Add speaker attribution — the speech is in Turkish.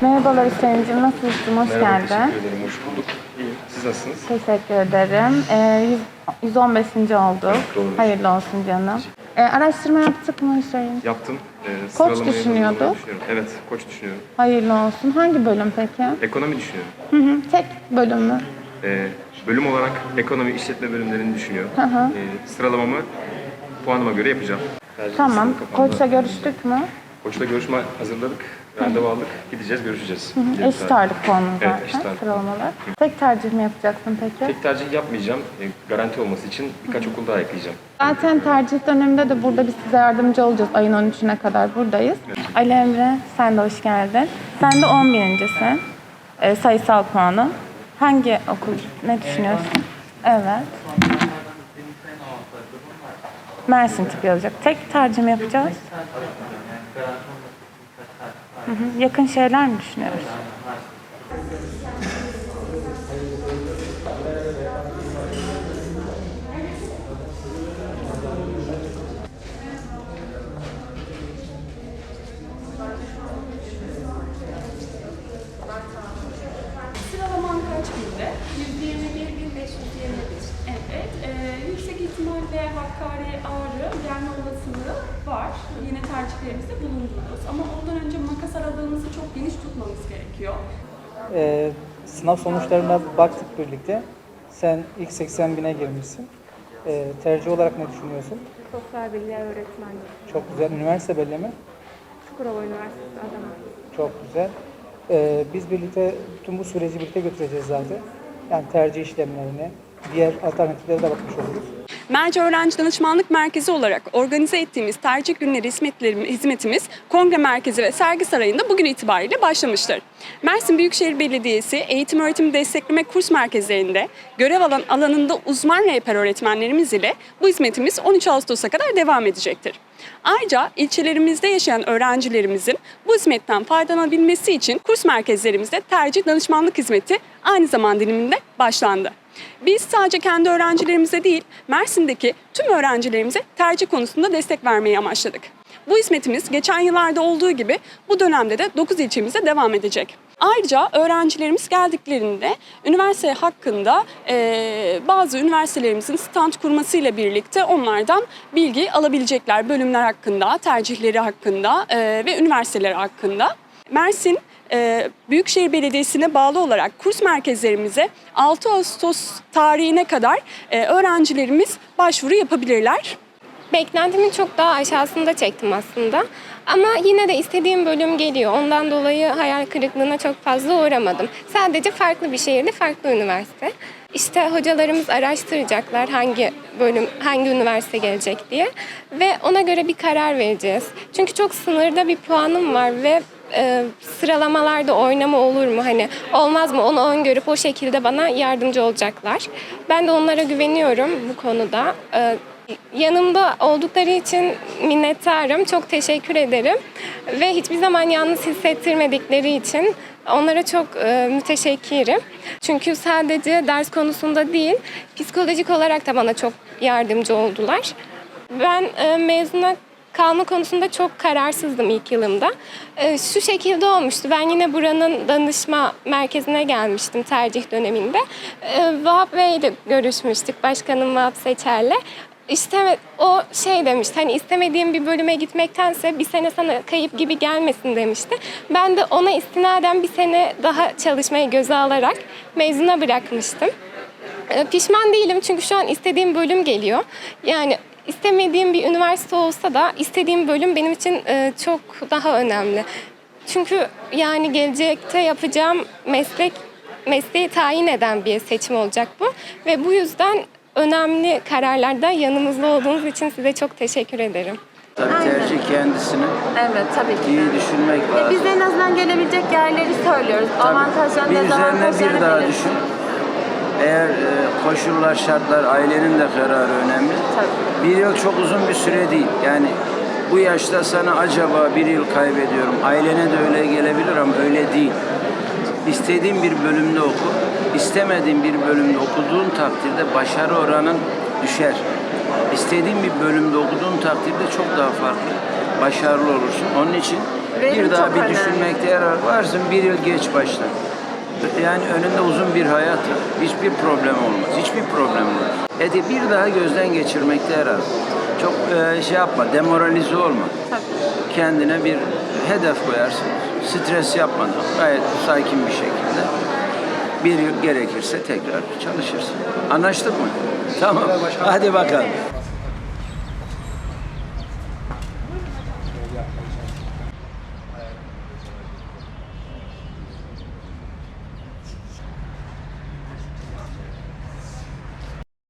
Speaker 1: Merhabalar Hüseyin'cim, nasılsın? Hoş
Speaker 2: Merhaba,
Speaker 1: geldin.
Speaker 2: teşekkür ederim. Hoş bulduk. İyiyim. Siz nasılsınız?
Speaker 1: Teşekkür ederim. Ee, yüz- 115. olduk.
Speaker 2: Doğru.
Speaker 1: Hayırlı olsun canım. Ee, araştırma yaptık mı Hüseyin?
Speaker 2: Yaptım. Ee,
Speaker 1: Koç
Speaker 2: sıralamayı
Speaker 1: düşünüyorduk.
Speaker 2: düşünüyorum. Evet, koç düşünüyorum.
Speaker 1: Hayırlı olsun. Hangi bölüm peki?
Speaker 2: Ekonomi düşünüyorum.
Speaker 1: Hı hı. Tek bölüm mü?
Speaker 2: Ee, bölüm olarak ekonomi, işletme bölümlerini düşünüyorum.
Speaker 1: Hı hı.
Speaker 2: Ee, sıralamamı puanıma göre yapacağım. Tercih
Speaker 1: Tamam.
Speaker 2: kafamda.
Speaker 1: Koçla görüştük mü?
Speaker 2: Koçla görüşme hazırladık. Randevu aldık. Gideceğiz, görüşeceğiz. Gidelim
Speaker 1: Eşit
Speaker 2: zaten.
Speaker 1: ağırlık puanı
Speaker 2: Evet,
Speaker 1: zaten.
Speaker 2: eşit ağırlık.
Speaker 1: Sıralamalar. Tek tercih mi yapacaksın peki?
Speaker 2: Tek tercih yapmayacağım. Ee, garanti olması için birkaç okul daha ekleyeceğim.
Speaker 1: Zaten tercih döneminde de burada biz size yardımcı olacağız. Ayın 13'üne kadar buradayız. Ali Emre sen de hoş geldin. Sen de 11.sin. Ee, sayısal puanın. Hangi okul? Ne düşünüyorsun? Evet. Mersin tipi olacak. Tek tercih mi yapacağız? Hı hı. Yakın şeyler mi düşünüyoruz?
Speaker 3: Sıralaman kaç binde? 121.521. Evet. Ee, yüksek ihtimalle Hakkari, Ağrı gelme olasılığı var. Yine tercihlerimizde bulundururuz. Ama ondan önce aralığımızı çok geniş tutmamız gerekiyor.
Speaker 4: Ee, sınav sonuçlarına baktık birlikte. Sen ilk 80 bine girmişsin. Ee, tercih olarak ne düşünüyorsun?
Speaker 5: Sosyal bilgiler öğretmenliği.
Speaker 4: Çok güzel. Üniversite belli mi?
Speaker 5: Çukurova Üniversitesi Adana.
Speaker 4: Çok güzel. Ee, biz birlikte tüm bu süreci birlikte götüreceğiz zaten. Yani tercih işlemlerine, diğer alternatiflere de bakmış oluruz.
Speaker 3: Merci Öğrenci Danışmanlık Merkezi olarak organize ettiğimiz tercih günleri hizmetimiz Kongre Merkezi ve Sergi Sarayı'nda bugün itibariyle başlamıştır. Mersin Büyükşehir Belediyesi Eğitim Öğretim Destekleme Kurs Merkezlerinde görev alan alanında uzman rehber öğretmenlerimiz ile bu hizmetimiz 13 Ağustos'a kadar devam edecektir. Ayrıca ilçelerimizde yaşayan öğrencilerimizin bu hizmetten faydalanabilmesi için kurs merkezlerimizde tercih danışmanlık hizmeti aynı zaman diliminde başlandı. Biz sadece kendi öğrencilerimize değil, Mersin'deki tüm öğrencilerimize tercih konusunda destek vermeyi amaçladık. Bu hizmetimiz geçen yıllarda olduğu gibi bu dönemde de 9 ilçemizde devam edecek. Ayrıca öğrencilerimiz geldiklerinde üniversite hakkında eee, bazı üniversitelerimizin stand kurmasıyla birlikte onlardan bilgi alabilecekler bölümler hakkında, tercihleri hakkında eee, ve üniversiteleri hakkında. Mersin e, Büyükşehir Belediyesi'ne bağlı olarak kurs merkezlerimize 6 Ağustos tarihine kadar e, öğrencilerimiz başvuru yapabilirler.
Speaker 5: Beklentimin çok daha aşağısında çektim aslında. Ama yine de istediğim bölüm geliyor. Ondan dolayı hayal kırıklığına çok fazla uğramadım. Sadece farklı bir şehirde, farklı üniversite. İşte hocalarımız araştıracaklar hangi bölüm, hangi üniversite gelecek diye. Ve ona göre bir karar vereceğiz. Çünkü çok sınırda bir puanım var ve e, sıralamalarda oynama olur mu? Hani olmaz mı? Onu öngörüp o şekilde bana yardımcı olacaklar. Ben de onlara güveniyorum bu konuda. E, yanımda oldukları için minnettarım. Çok teşekkür ederim. Ve hiçbir zaman yalnız hissettirmedikleri için onlara çok e, müteşekkirim. Çünkü sadece ders konusunda değil, psikolojik olarak da bana çok yardımcı oldular. Ben e, mezuna kalma konusunda çok kararsızdım ilk yılımda. Ee, şu şekilde olmuştu. Ben yine buranın danışma merkezine gelmiştim tercih döneminde. Ee, Vahap Bey ile görüşmüştük. Başkanım Vahap Seçer'le. İşte o şey demişti hani istemediğim bir bölüme gitmektense bir sene sana kayıp gibi gelmesin demişti. Ben de ona istinaden bir sene daha çalışmayı göze alarak mezuna bırakmıştım. Ee, Pişman değilim çünkü şu an istediğim bölüm geliyor. Yani istemediğim bir üniversite olsa da istediğim bölüm benim için e, çok daha önemli. Çünkü yani gelecekte yapacağım meslek mesleği tayin eden bir seçim olacak bu ve bu yüzden önemli kararlarda yanımızda olduğunuz için size çok teşekkür ederim.
Speaker 6: Tabii tercih kendisini
Speaker 1: Evet tabii ki.
Speaker 6: iyi düşünmek lazım.
Speaker 1: Biz en azından gelebilecek yerleri söylüyoruz.
Speaker 6: Tabii.
Speaker 1: Avantajlarını,
Speaker 6: bir üzerine
Speaker 1: dezavantajlarını
Speaker 6: bir daha düşün. Eğer e, koşullar, şartlar, ailenin de kararı önemli.
Speaker 1: Tabii.
Speaker 6: Bir yıl çok uzun bir süre değil. Yani bu yaşta sana acaba bir yıl kaybediyorum. Ailene de öyle gelebilir ama öyle değil. İstediğin bir bölümde oku. istemediğin bir bölümde okuduğun takdirde başarı oranın düşer. İstediğin bir bölümde okuduğun takdirde çok daha farklı, başarılı olursun. Onun için
Speaker 5: Verim
Speaker 6: bir daha bir
Speaker 5: önemli.
Speaker 6: düşünmekte yarar varsın bir yıl geç başla. Yani önünde uzun bir hayat var. Hiçbir problem olmaz. Hiçbir problem olmaz. Eti bir daha gözden geçirmekte yarar. Çok e, şey yapma, demoralize olma. Kendine bir hedef koyarsın. Stres yapmadan gayet sakin bir şekilde bir yıl gerekirse tekrar çalışırsın. Anlaştık mı? Tamam. Hadi bakalım.